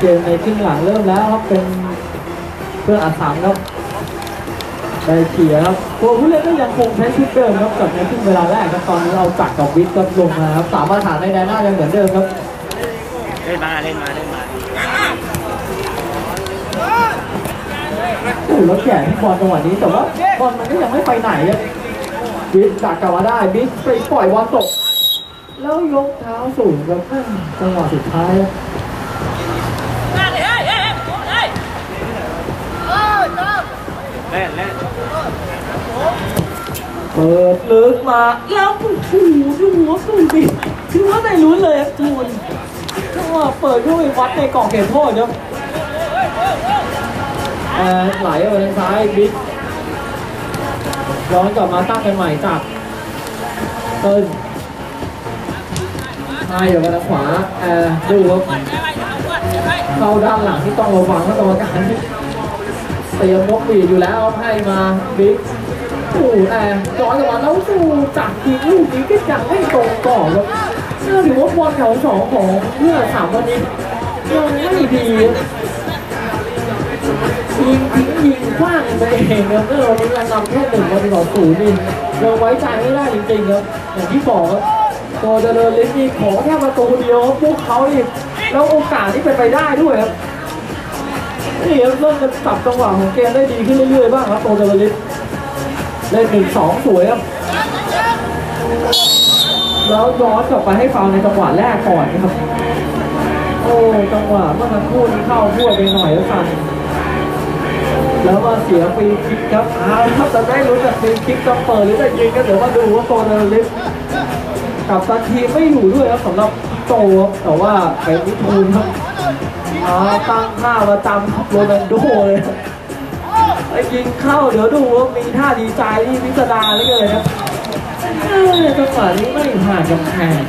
เกมในครึ่งหลังเริ่มแล้วครับเป็นเพื่อนอาสามครับได้เขียครับตัวผู้เล่นก็ยังคงใช้ชุดเดิมครับกับในครึ่งเวลาแรกครับตอนนี้เอาจักรกับวิทย์ก็ลงมาครับสามมาตรฐานในแดนหน้ายังเหมือนเดิมครับเล่นมาเล่นมาเล่นมาโอ้โหแล้วแก่ที่บอลจังหวะนี้แต่ว่าบอลมันก็ยังไม่ไปไหนครับวิทย์จักรกลับมาได้วิทย์ไปปล่อยบอลตก แล้วยกเท้าสูงครับแม่งจังหวะสุดท้ายครับ เล่นเล่นเปิดลึกมาแล้วโอ้โหดูหัวสูงดิดถือว่าไม่รู้นเลยครับทูนจังหวะเปิดด้วยวัดในกล่องเขตโทษครับแอร์ไหลไปทางซ้ายบิ๊กย้อนกลับมาตั้งกันใหม่จับเติ้ลให้เดียวไปทางขวาแอร์ดูครับเข้าด้านหลังที่ต้องระวังนะกรรมการ ตรียมนกหวีดอยู่แล้วให้มาบิ๊กโอ้แต่ย้อนกลับมาแล้วสู้จับยิงลูกนี้ก็ยังไม่ตรงก่อนครับน่าถือว่าบอลแถวสองของเพื่อสามวันนี้ยังไม่ดียิงทิ้งยิงคว้างไปเองครับเมื่อวันนี้เรานำแค่หนึ่งวันต่อศูนย์นี่ยังไว้ใจไม่ได้จริงๆครับอย่างที่บอกครับตัวเจริญฤทธิ์นี่ขอแค่ประตูเดียวพวกเขานี่แล้วโอกาสที่เป็นไปได้ด้วยครับ นี่เริ่มจะปรับจังหวะของเกมได้ดีขึ้นเรื่อยๆบ้างครับโตเจริญฤทธิ์เล่นหนึ่งสองสวยครับแล้วย้อนกลับไปให้ฟาวในจังหวะแรกก่อนนะครับโอ้จังหวะเมื่อสักครู่นี้เข้าพั่วไปหน่อยแล้วกันแล้วมาเสียฟรีคิกครับอ้าวครับจะได้รู้จากฟรีคิกจะเปิดหรือจะยิงก็เดี๋ยวมาดูว่าโตเนลิสกับตันทีมไม่อยู่ด้วยครับสำหรับโตครับแต่ว่าเป็นวิทูลครับ อ่าตั้งท่าประจำโรนัลโดเลยไอ้ยิงเข้าเดี๋ยวดูว่ามีท่าดีใจที่พิสดารเหลยเลยครับจังหวะนี้ไม่ผ่านกำแพง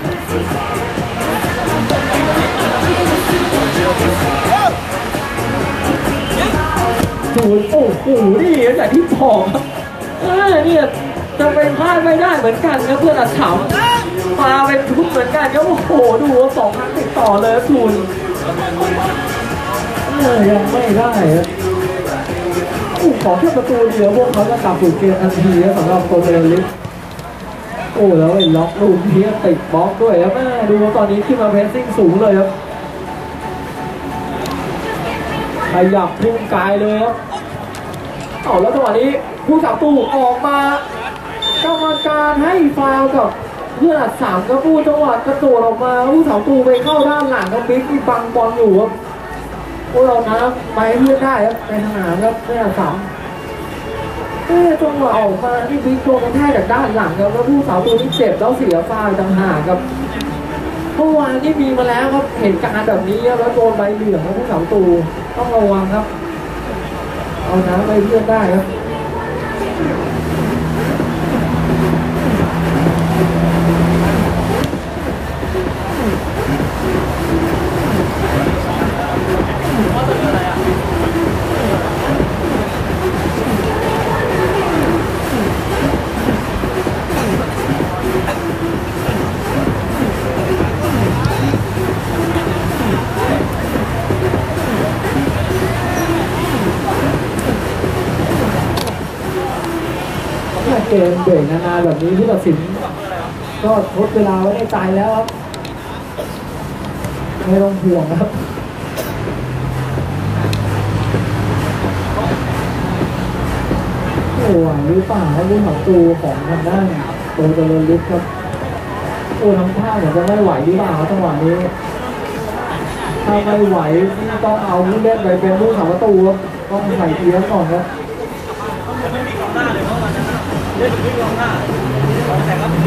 ศูนย์โอ้โหนี่แต่ที่บอกครับเอ้ยเนี่ยจะเป็นพลาดไม่ได้เหมือนกันครับเพื่อนอัดฉำมาเป็นทุกเหมือนกันครับโอ้โหดูว่าสองครั้งติดต่อเลยครับทุน ยยังไม่ได้ครับอู้ขอแค่ประตูเดียวพวกเขาจะกลับสู่เกมทันทีนะสำหรับโตเดลิสโอ้แล้วไอ้ล็อกลูกนี้ติดบล็อกด้วยครับแม่ดูตอนนี้ขึ้นมาเพนซิ่งสูงเลยครับขยับพุ่งกายเลยครับเอาแล้วจังหวะนี้ผู้สาวตูออกมากรรมการให้ฟาวล์กับ พื่อนัดสามก็พูดจังหวะกระโดดออกมาผู้สาวตูไปเข้าด้านหลังครับบิ๊กที่บังบอลอยู่ครับพวกเรานะไปเพื่อนได้ครับในสนามครับไม่อาสามเอ้จังหวะออกมาที่บิ๊กโดนกระแทกจากด้านหลังครับแล้วผู้สาวตัวนี้เจ็บแล้วเสียฟาวต่างหากครับเมื่อวานที่มีมาแล้วครับเหตุการณ์แบบนี้แล้วโดนใบเหลืองครับผู้สาวตูต้องระวังครับ เอาน้ำไปเพื่อนได้ครับ เกมเบรกนานๆแบบนี้ผู้ตัดสินก็ทดเวลาไว้ในใจแล้วครับไม่ต้องห่วงครับโอ้ไหวหรือเปล่าครับผู้หมตูของทางด้านโตเจริญฤทธิ์ครับโอ้ทำท่าเหมือนจะไม่ไหวหรือเปล่าจังหวะนี้ถ้าไม่ไหวต้องเอาผู้เล่นไปเป็นผู้สาประตูครับต้องใส่เกียร์ก่อนครับ เล่นพื้นรองหน้าแต่ครับ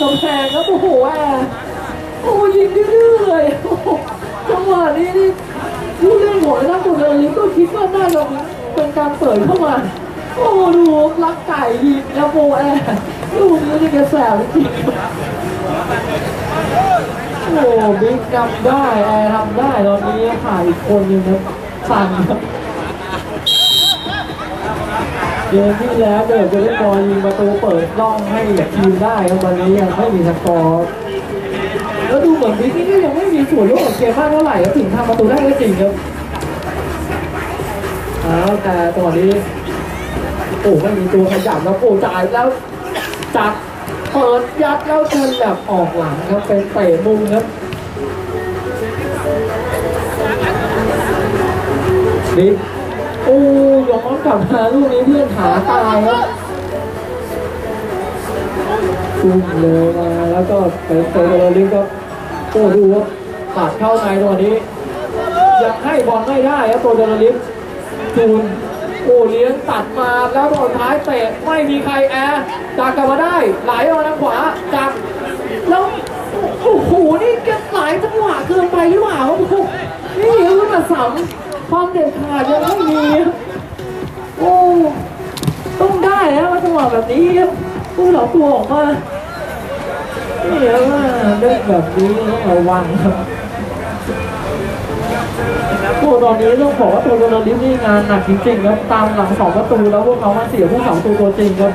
กำแพงครับโอ้โหแอร์โอ้ยิงดื้อเลยจังหวะนี้นี่ผู้เล่นหัวหน้าตัวเดินลิก็คิดว่าน่าจะเป็นการเปิดเข้ามา โอ้ดูรักไก่ยิงแล้วโบแอร์ลูกนี้นี่แกแสบจริงโอ้บิ๊กทำได้แอร์ทำได้ตอนนี้ผ่านอีกคนหนึงครับสั่นครับ เกมที่แล้วเดินจะได้บอลยิงประตูเปิดร่องให้ทีมได้ครับวันนี้ยังไม่มีสกอร์แล้วดูเหมือนบิ๊กนี่ก็ยังไม่มีส่วนร่วมกับเกมมากเท่าไหร่ถึงทำประตูได้ก็จริงครับอ้าวแต่ตอนนี้โอ้ไม่มีตัวขยับแล้วโอ้จ่ายแล้วจับเปิดยัดแล้วเชิญแบบออกหลังครับเป็นเตะมุมครับดิ อ้ย้อนกลับมาลูกนี้เพื่อนหาตายครับตุ้มเลยมาแล้วก็เป็นเตะโดนลิฟครับโอ้ดูครับปัดเข้าในตัวนี้ยังให้บอลไม่ได้ครับตัวเดนลิฟจูนโอ้เลี้ยงตัดมาแล้วตอนท้ายเตะไม่มีใครแอร์จากกลับมาได้ไหลออกทางขวาจับแล้วโอ้โหนี่แกหลายจังหวะเกินไปหรือเปล่าโอ้โหนี่คือมาสาม ความเด็ดขาดยังไม่มีโอ้ต้องได้แล้วมาจังหวะแบบนี้ครับผู้เหล่าตัวออกมานี่แล้วว่าเล่นแบบนี้ต้องระวังครับโอ้ตอนนี้ต้องบอกว่าตัวโรนัลดิสนี่งานหนักจริงๆครับตามหลังสองประตูแล้วพวกเขามาเสียผู้สองตัวตัวจริงครับ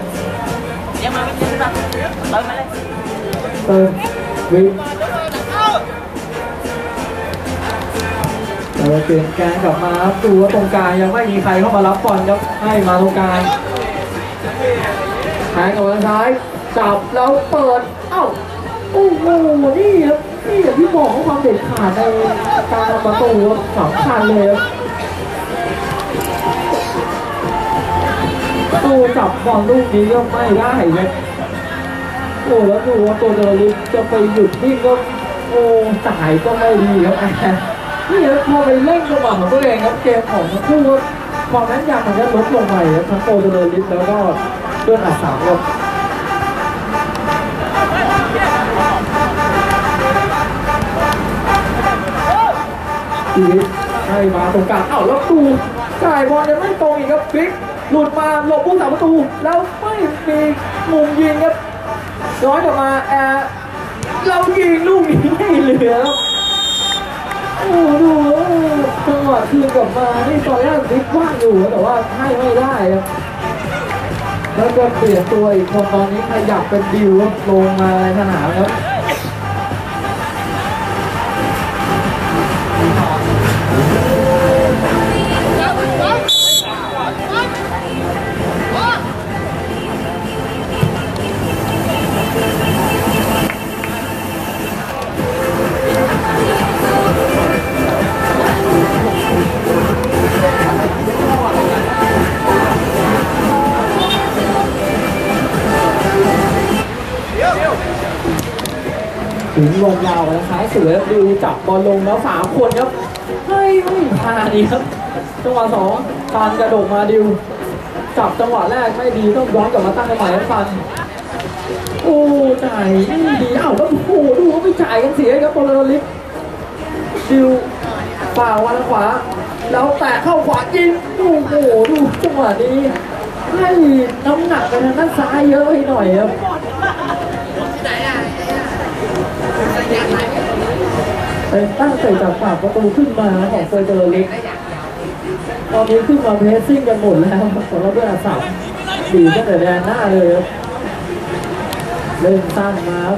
ยังมาไม่เจอครับเติมม เลยเติมวินแต่ว่าเปลี่ยนแกนกลับมาตัวตรงกลางยังไม่มีใครเข้ามารับบอลครับให้มาตรงกลางแทงกับทางซ้ายจับแล้วเปิดเอ้าโอ้โหนี่ครับนี่อย่างที่บอกว่าความเด็ดขาดในการทำประตูสำคัญเลยครับตู้จับบอลลูกนี้ก็ไม่ได้เลยโอ้แล้วดูว่าตัวเดลิฟจะไปหยุดนี่ก็โอ้จ่ายก็ไม่ดีครับ นี่ครับพอไปเล่นจังหวะของตัวเองครับเกมของทั้งคู่ครับความแม่นยำมันก็ลดลงไปครับทั้งโตเดลิฟแล้วก็เดือนอัดสามครับชีวิตให้มาตรงกลางเอ้าแล้วตูจ่ายบอลยังไม่ตรงอีกครับพลิกหลุดมาหลบผู้สาประตู แล้วไม่มีมุมยิงครับย้อนกลับมาแอร์เรายิงลูกนี้ไม่เหลือครับ โอ้ดูจังหวะคืนกลับมานี่ตอนแรกพลิกว่างอยู่แต่ว่าให้ไม่ได้ครับแล้วก็เปลี่ยนตัวอีกคนตอนนี้ขยับเป็นดิวลงมาในสนามครับ ถึงยาวไปซ้ายสวยดิวจับบอลลงแล้วสามคนครับเฮ้ยไม่ผ่านอีกครับจังหวะสองฟันกระโดดมาดิว จับจังหวะแรกไม่ดีต้องย้อนกลับมาตั้งใหม่ครับฟันโอ้จ่ายไม่ดีเอ้าแล้วโอ้ดูเขาไม่จ่ายกันเสียครับโปรลิฟดิวฝ่าวันขวา แล้วแตะเข้าขวายิงโอ้โหดูจังหวะนี้ให้น้ำหนักไปทางด้านซ้ายเยอะไปหน่อยครับ เป็น ตั้งใจจากปากประตูขึ้นมาของเซอร์เจอร์ล็กตอนนี้ขึ้นมาเพสซิ่งกันหมดแล้วสำหรับเพื่อนอาสับดีตั้งแต่แดนหน้าเลยเล่นสั้นมาครับ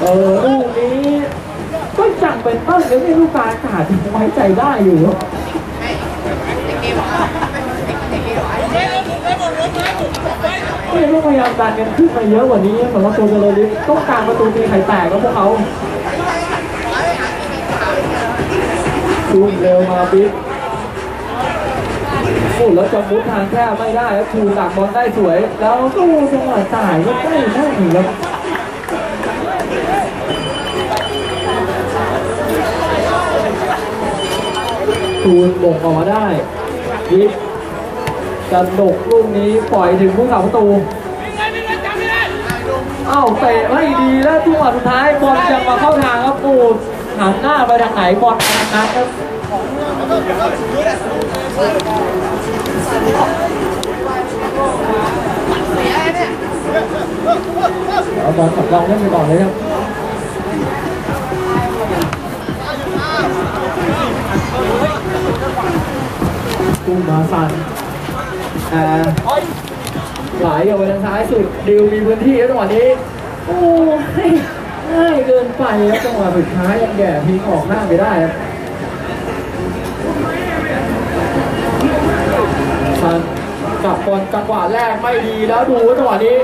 เออลูกนี้ก็จังเป็นต้นเลยไม่รู้การขาดไว้ใจได้อยู่ ครับเนี่ต้องพยายามดันกันขึ้นมาเยอะกว่านี้เหมือนว่าตัวเจอร์ล็กต้องการประตูตีไข่แตกก็พวกเขาซูมเร็วมาบิ๊กโอ้แล้วจะมุดทางแคบไม่ได้ครับชูดักบอลได้สวย แล้วตู้จังหวะจ่ายก็ได้ได้อีกครับตูนบ่งออกมาได้ยิบก ระดกลูกนี้ปล่อยถึงผู้สาประตูอ้าวเตะไม่ดีแล้วจังหวะสุดท้ายบอลจะมาเข้าทางครับโอ้หันหน้าไปทางไหนบอลไปทางนั้นครับเอาบอลกับลองเล่นไปก่อนเลยครับกุ้งมาสั่น อ่าไหลออกไปทางซ้ายสุดดิวมีพื้นที่แล้วจังหวะนี้ โอ้ยง่ายเกินไปครับจังหวะสุดท้ายยังแย่พิงออกหน้าไปได้ครับกลับบอลจังหวะแรกไม่ดีแล้วดูจังหวะนี้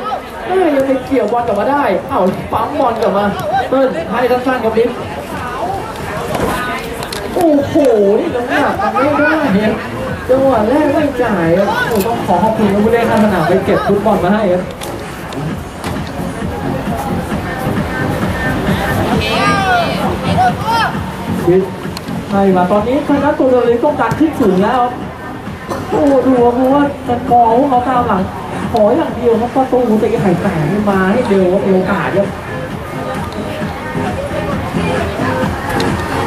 เอ้ยยังไปเกี่ยวบอลกลับมาได้ เอ้าปั๊มบอลกลับมาเติ้ลให้สั้นๆกับลิฟโอ้โห นี่น้ำหนักมันไม่ได้เนี่ย จังหวะแรกไม่จ่ายครับโอ้ต้องขอขอบคุณผู้เล่นข้างสนามไปเก็บฟุตบอลมาให้ครับคิดให้มาตอนนี้ทางด้านตัวเรือเลยต้องการขึ้นสูงแล้วครับโอ้ดูว่าเพราะว่าจะกองเขาตามหลังขออย่างเดียวครับประตูตีไข่แตกมาให้เร็วมีโอกาสครับ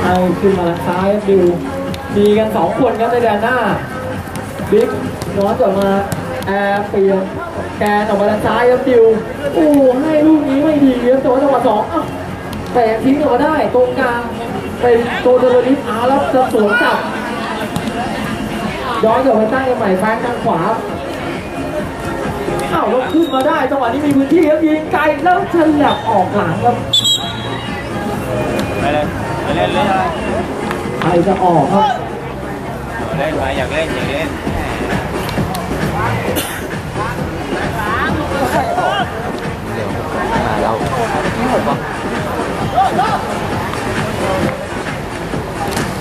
ให้ขึ้นมาซ้ายครับดิวมีกันสองคนครับในแดนหน้า บิ๊กน้อนกลับมาแอร์เปลี่ยนแกนออกมาทางซ้ายครับดิวโอ้ให้ลูกนี้ไม่ดีครับแต่ว่าจังหวะสองอ้าวแต่ทิ้งออกมาได้ตรงกลางเป็นโตเดอร์ลิฟอาร์แล้วจะสวนกลับย้อนกลับไปตั้งกันใหม่แฟงทางขวาอ้าวแล้วขึ้นมาได้จังหวะนี้มีพื้นที่ครับยิงไกลแล้วฉลับออกหลังครับไปเลยไปเล่นเล่นอะไรใครจะออกครับเล่นไปอยากเล่นอยากเล่น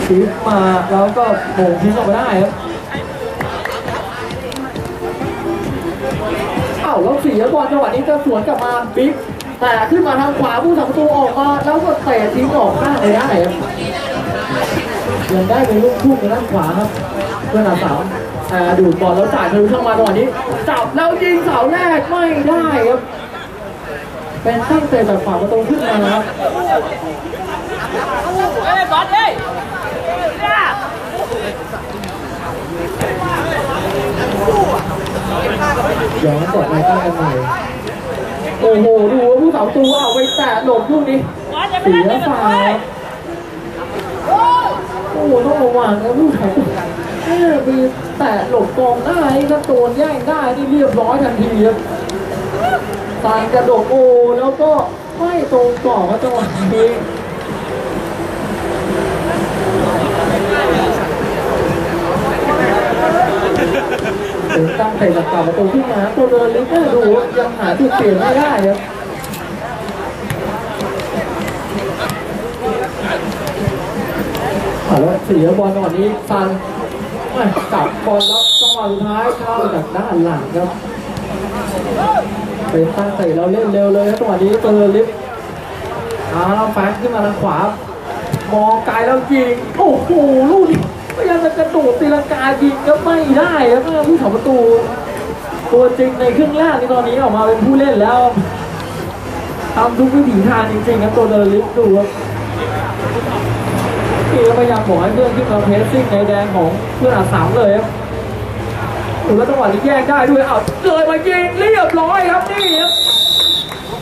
ทีมมาแล้วก็โมงทิ้งออกมาได้ครับอ้าวแล้วเสียบอลจังหวะนี้จะสวนกลับมาบิ๊กแต่ขึ้นมาทางขวาผู้สังประตูออกมา แล้วก็เตะทิ้งออกข้างเลยได้ครับยังได้เป็นลูกทุ่งในด้านขวาครับเพื่อนสามอ่าดูดบอลแล้วจ่ายทะลุช่องมาจังหวะนี้จับแล้วยิงเสาแรกไม่ได้ครับ เป็นตั้งเตะแบบฝ่าประตูขึ้นมาครับย้อนกลับมาตั้งกันใหม่โอ้โห ดูว่าผู้สาวตูเอาไปแตะหลบลูกนี้เสียฟาครับโอ้โหต้องระวังนะผู้สาวตูเออมีแตะหลบกองได้ถ้าโดนแย่งได้นี่เรียบร้อยทันทีครับ สานกระโดดโอ้แล้วก็ไม่ตรงกรอบครับจังหวะนี้ตั้งเตะจากกลับประตูขึ้นมาตัวเดินลิเกอร์ดูยังหาจุดเปลี่ยนไม่ได้ครับอ่าแล้วเสียบอลจังหวะนี้ซันไม่จับบอลแล้วจังหวะสุดท้ายเข้าจากด้านหลังครับ เป็นตั้งเตะเราเล่นเร็วเลยครับจังหวะนี้ตัวเดินลิฟต์เอาแล้วแฟนขึ้นมาทางขวามองไกลแล้วยิงโอ้โหลูกนี้พยายามจะกระโดดตีลังกายิงก็ไม่ได้ครับผู้สาประตู ตัวจริงในครึ่งแรกนี่ตอนนี้ออกมาเป็นผู้เล่นแล้วทำทุกวิถีทางจริงๆครับตัวเดินลิฟต์ดูครับนี่พยายามบอกให้เพื่อนขึ้นมาเพสซิ่งในแดงของเพื่อนอาสามเลยครับ ดูแล้วจังหวะนี้แยกได้ด้วยเอาเลยมายิงเรียบร้อยครับนี่ครับ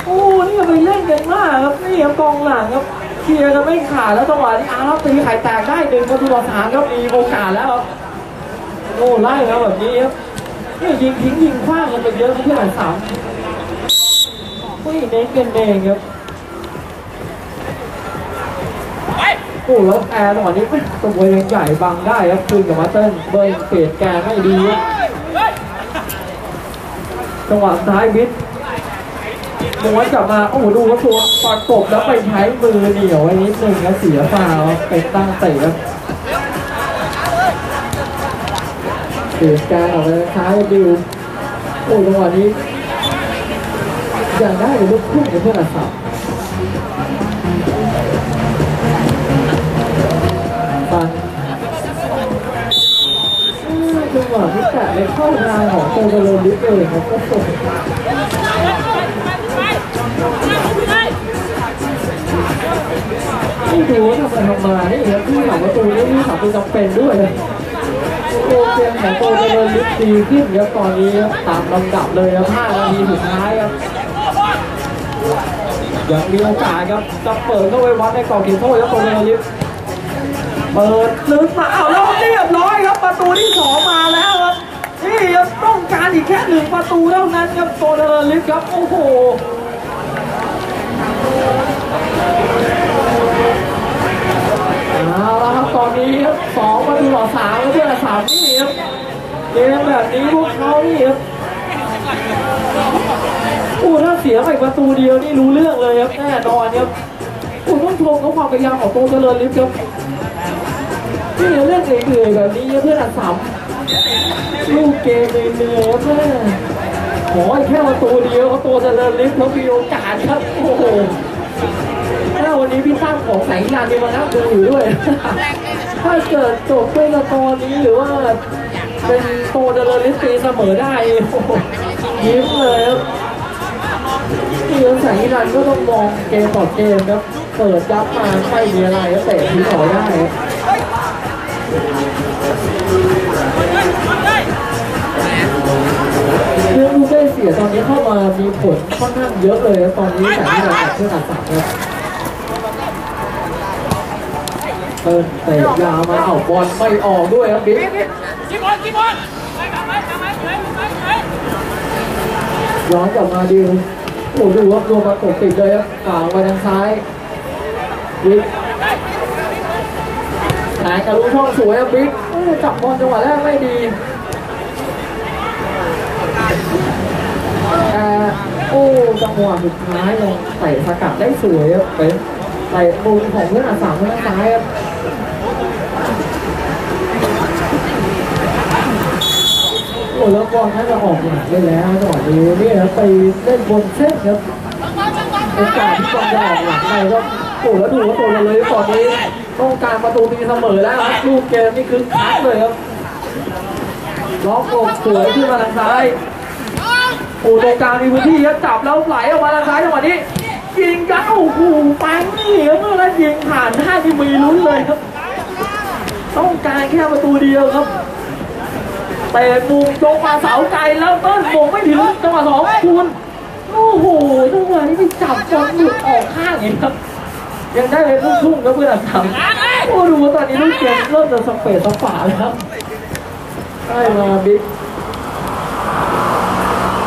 โอ้นี่ก็ไปเล่นกันมากครับนี่ครับกองหลังครับเคลียร์กันไม่ขาดแล้วจังหวะนี้อ้าวตีไข่แตกได้หนึ่งประตูต่อสามครับมีโอกาสแล้วครับโอ้ไล่แล้วแบบนี้ครับนี่ยิงทิ้งยิงคว้างกันไปเยอะเพื่อนสามไม่เน้นกันเองครับโอ้แล้วแอร์จังหวนี้ตัวยังใหญ่บังได้ครับคืนกับมาเติ้ลเบิร์นเปลี่ยนแกไม่ดีครับ จังหวะสุดท้ายบิดม้วนกลับมาโอ้โหดูว่าตัวประกบแล้วไปใช้มือเหนียวไว้นิดนึงแล้วเสียฟาวเป็นตั้งเตะครับเปลี่ยการออกไปท้ายดิวโอ้จังหวะนี้อย่างได้ลยลูกพุ่งกับเพื่อนอัดสับ แต่ไม่เข้าทางของโตเจริญฤทธิ์เลยครับก็ส่งไม่รู้ทำไมทำมานี่ครับที่หลังประตูนี่มีสามตัวจำเป็นด้วยโอเกมของโตเจริญฤทธิ์ดีขึ้นครับตอนนี้ตามลำดับเลยครับ5นาทีสุดท้ายครับยังมีโอกาสครับจะเปิดเข้าไปวัดในกรอบเขตโทษครับโตเจริญฤทธิ์เปิดลึกมาเอาแล้วเรียบร้อยครับประตูที่สองมาแล้วารอีกแค่หนึ่งประตูเท่านั้นครับโตเดอร์ลิฟครับ โอ้โหเอาละครับตอนนี้ครับสองประตูต่อสามเพื่อนสามนี่ครับเกมแบบนี้พวกเขานี่ครับโอ้ถ้าเสียไปประตูเดียวนี่รู้เรื่องเลยครับแน่นอนครับโอ้ต้องชมเขาความพยายามของโตเจริญลิฟต์ครับนี่เรื่องเหนื่อยๆแบบนี้เพื่อนอัดสาม ลูกเกมเหนื่อยๆครับแม่ขอแค่ประตูเดียวเขาตัวเจริญลิฟต์เขามีโอกาสครับโอ้โหถ้าวันนี้พี่ตั้างของแสงนานมีมานั่งดูอยู่ด้วย ถ้าเกิดจบด้วยสกอร์นี้หรือว่าเป็นโตเจริญลิฟต์ตีเสมอได้ยิ้มเลยครับนี่แสงนันก็ต้องมองเกมต่อเกมครับ เปิดยับมาไม่มีอะไรก็เตะทิ้งอได้ รื่องลูกได้เสียตอนนี้เข้ามามีผลค่อนข้างเยอะเลยตอนนี้แต่ที่เราเพื่อนัดสามครับเติมเตะยาวมาเอาบอลไม่ออกด้วยครับบิ๊กกี่บอลกี่บอลไปกลับไปกลับไปไปไปไปย้อนกลับมาดิวโอ้ดูครับรวมประกบติดเลยครับกลางไปทางซ้ายบิ๊กหายกระลุช่องสวยครับบิ๊กจับบอลจังหวะแรกไม่ดี แต่ โอ้จังหวะสุดท้ายยังเตะสกัดได้สวยครับเป็นเตะมุมของเพื่อนอาสามเพื่อนซ้ายครับโอ้แล้วบอลน่าจะออกหลังได้แล้วจังหวะนี้นี่นะไปเล่นบนเส้นครับโอกาสที่บอลจะออกหลังไปก็โอ้แล้วดูว่าตัวเราเลยตอนนี้ต้องการประตูตีเสมอแล้วครับลูกเกมนี่คือคักเลยครับล็อกอกสวยขึ้นมาทางซ้าย โอ้ตรงกลางมีพื้นที่ครับจับแล้วไหลออกมาทางซ้ายจังหวะนี้ ยิงกันโอ้โหปังนี่ครับเมื่อไรยิงผ่านได้ที่มีลุ้นเลยครับ ต้องการแค่ประตูเดียวครับเตะมุมตรงมาเสาไกลแล้วต้นมงไม่ถึงจังหวะสองคูณโอ้โหจังหวะนี้ไปจับบอลหลุดออกข้างอย่างนี้ครับ ยังได้เลยลูกทุ่งครับเพื่อนทำโอ้ดูว่าตอนนี้ลูกเกมเริ่มจะสเปซสปาแล้วครับได้มาบิ๊ก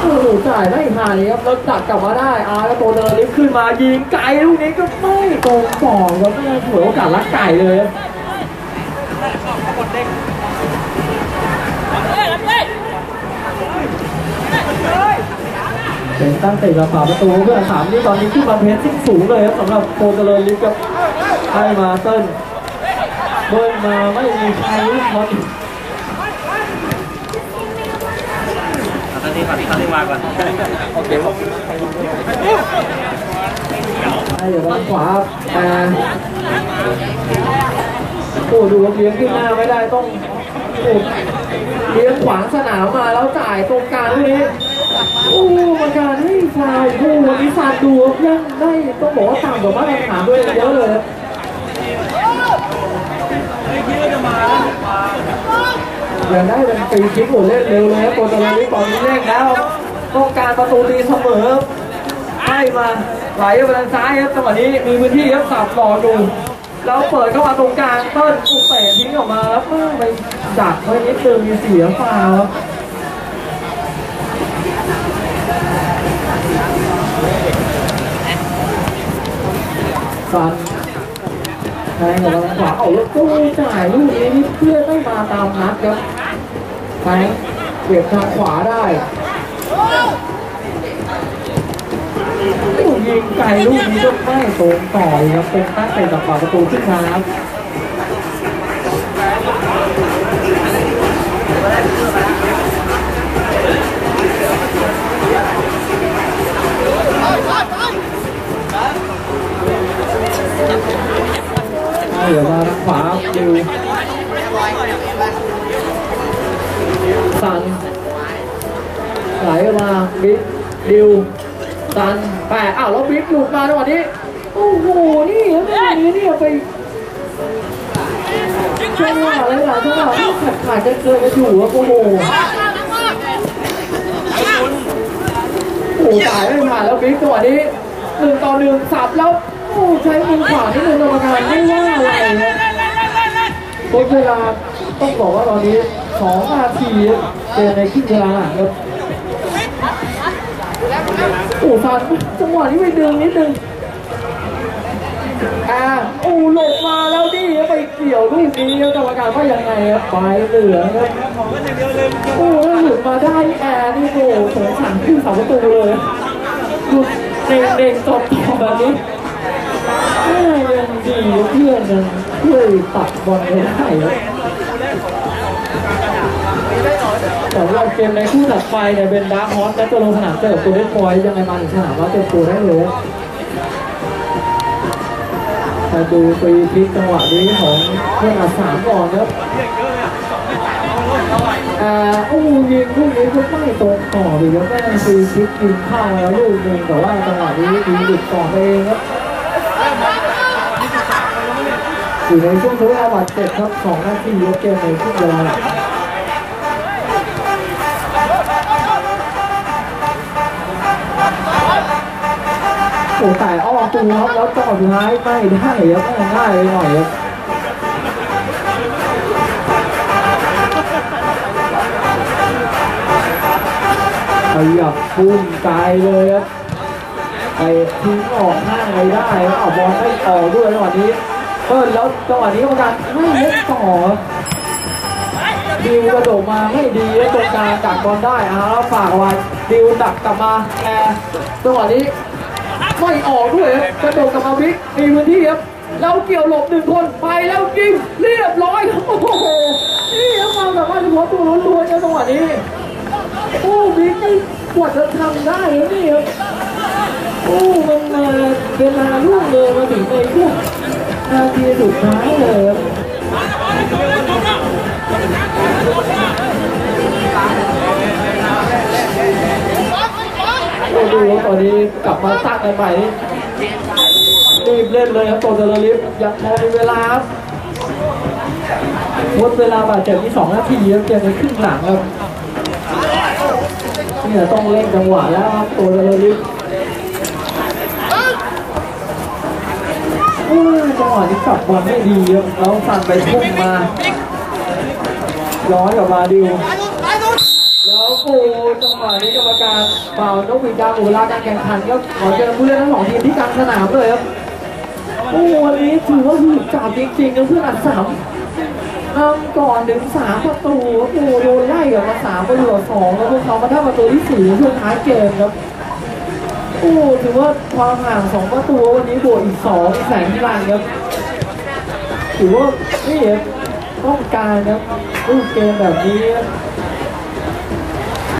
โอ้โหจ่ายไม่ผ่ายครับแล้วตัดกลับมาได้อาร์แล้วตัวเดินลิฟต์ขึ้นมายิงไกลลูกนี้ก็ไม่ตรงปองครับแม่ถือโอกาสลักไก่เลยเป็นตั้งเตะกระป๋าประตูเพื่อนสามนี่ตอนนี้ขึ้นมาเพชรที่สูงเลยครับสำหรับโตเจริญลิฟต์กับให้มาเติ้ลเบิ้ลมาไม่มีใครลูกบอล นนี้ก่อนตอนนี้มาก่อนโอเคผมให้เดี๋ยวด้านขวาแต่โอ้ดูว่าเลี้ยงขึ้นหน้าไม่ได้ต้องโอ้เลี้ยงขวางสนามมาแล้วจ่ายตรงกลางลูกนี้โอ้มาการให้ฟาวล์โอ้วันนี้ฟาดดูครับยังได้ต้องบอกว่าต่ำกว่ามาตรฐานด้วยเยอะเลย ครับไม่าได้เป็นฟรีคิกโอ้เล่นเร็วเลยครับโปรตุเกสตอนนี้เล่นแล้วต้องการประตูตีเสมอให้มาไหลไปทางซ้ายครับจังหวะนี้มีพื้นที่ครับสับรอดูแล้วเปิดเข้ามาตรงกลางเต้นปุ๊เตะทิ้งออกมาแล้วไปดักไว้นิดนึงมีเสียฟาวล์ครับฟันแทงกับทางขวาเอาแล้วตู้จ่ายลูกนี้นี่เพื่อนไม่มาตามนัดครับ แทงเก็บทางขวาได้ลูกยิงไกลลูกนี้ก็ไม่ตรงต่อยครับเป็นตั้งเตะกับฝาประตูขึ้นมาครับ เดี๋ยวมาทางขวาดูสัน ไหลมาบิ๊กดิวสันแปะอ้าวแล้วบิ๊กหลุดมาในวันนี้ โอ้โห นี่แล้วในวันนี้เนี่ยไปจังหวะหลายๆจังหวะที่ขาดขาดจะเกินกันอยู่อะโอ้โหโอ้โหตายไม่ผ่านแล้วบิ๊กจังหวะนี้หนึ่งต่อหนึ่งสับแล้วโอ้ใช้มือขวาที่มือกรรมการไม่ว่าอะไรนะลดเวลาต้องบอกว่าตอนนี้ สองนาทีเกมในครึ่งเวลาหลังครับโอ้ฟันจังหวะนี้ไปดึงนิดนึงอ่าโอ้หลบมาแล้วนี่ไปเกี่ยวลูกนี้ครับกรรมการว่ายังไงครับไปเหลืองครับโอ้แล้วหลุดมาได้แอร์นี่โอ้สงสารขึ้นเสาประตูเลยหลุดเด้งเด้งจบต่อแบบนี้ยังดีเพื่อนยังช่วยตัดบอลไปได้ครับ แต่ว่าเกมในคู่ถัดไปเนี่ยเป็นดาร์คฮอสและจะลงสนามเจอกับตัวเล็กบอยยังไงมาถึงสนามแล้วเต็มตัวได้เลยมาดูฟรีพลิกจังหวะนี้ของเพื่อนอาสามก่อนครับอะเลยอะสองไม่สาอาเลยเอาไว้ยิงลูกนี้ก็ไม่ตรงต่อดีครับแม่งคือพลิกกินข้าแล้วลูกหนึ่งแต่ว่าจังหวะนี้ดีหลุดก่อเองครับอยู่ในช่วงทดเวลาบาดเจ็บครับสองนาทีแล้วเกมในช่วงเวลา โอ้แต่อ้อมตูครับแล้วจังหวะสุดท้ายไม่ได้ครับไม่ง่ายหน่อยครับขยับพุ่งไกลเลยครับไปทิ้งออกข้างได้เอาบอลไม่ออด้วยจังหวะนี้เปิ้ลแล้วจังหวะนี้กรรมการไม่เล่นต่อดิวกระโดดมาไม่ดีแล้วตรงกลางดักบอลได้อะแล้วฝากไว้ดิวดักกลับมาแอร์จังหวะนี้ ไม่ออกด้วยครับกระโดดกลับมาบิ๊กมีพื้นที่ครับแล้วเกี่ยวหลบหนึ่งคนไปแล้วยิงเรียบร้อยครับโอ้โหนี่ครับความสามารถเฉพาะตัวล้วนๆนะจังหวะนี้โอ้บิ๊กนี่กว่าจะทำได้แล้วนี่ครับโอ้มันมาเวลาล่วงเลยมาถึงในช่วงนาทีสุดท้ายเลยครับ โอ้ดูว่าตอนนี้กลับมาตั้งกันใหม่รีบเล่นเลยครับโตเตอร์ลิฟยังพอมีเวลาหมดเวลาบาดเจ็บที่สองนาทีครับเกมในครึ่งหลังครับเนี่ยต้องเล่นจังหวะแล้วครับตัวเรลิฟจังหวะนี้กลับบอลไม่ดีครับแล้วสั่นไปพุ่งมาย้อนกลับมาดิว แล้วโอ้จังหวะนี้กรรมการเป่านกหวีดดาวหมดเวลาการแข่งขันก็ขอเชิญผู้เล่นทั้งสองทีมที่กลางสนามเลยครับโอ้วันนี้ถือว่าหืดจับจริงๆนะเพื่อนอัดสามนำก่อนถึงสามประตูโอ้โหโดนไล่กลับมาสามประตูสองแล้วพวกเขามาได้ประตูที่สี่ช่วงท้ายเกมครับโอ้ถือว่าความห่างสองประตูวันนี้บวกอีกสองแสงพลังครับถือว่านี่ต้องการครับรูปเกมแบบนี้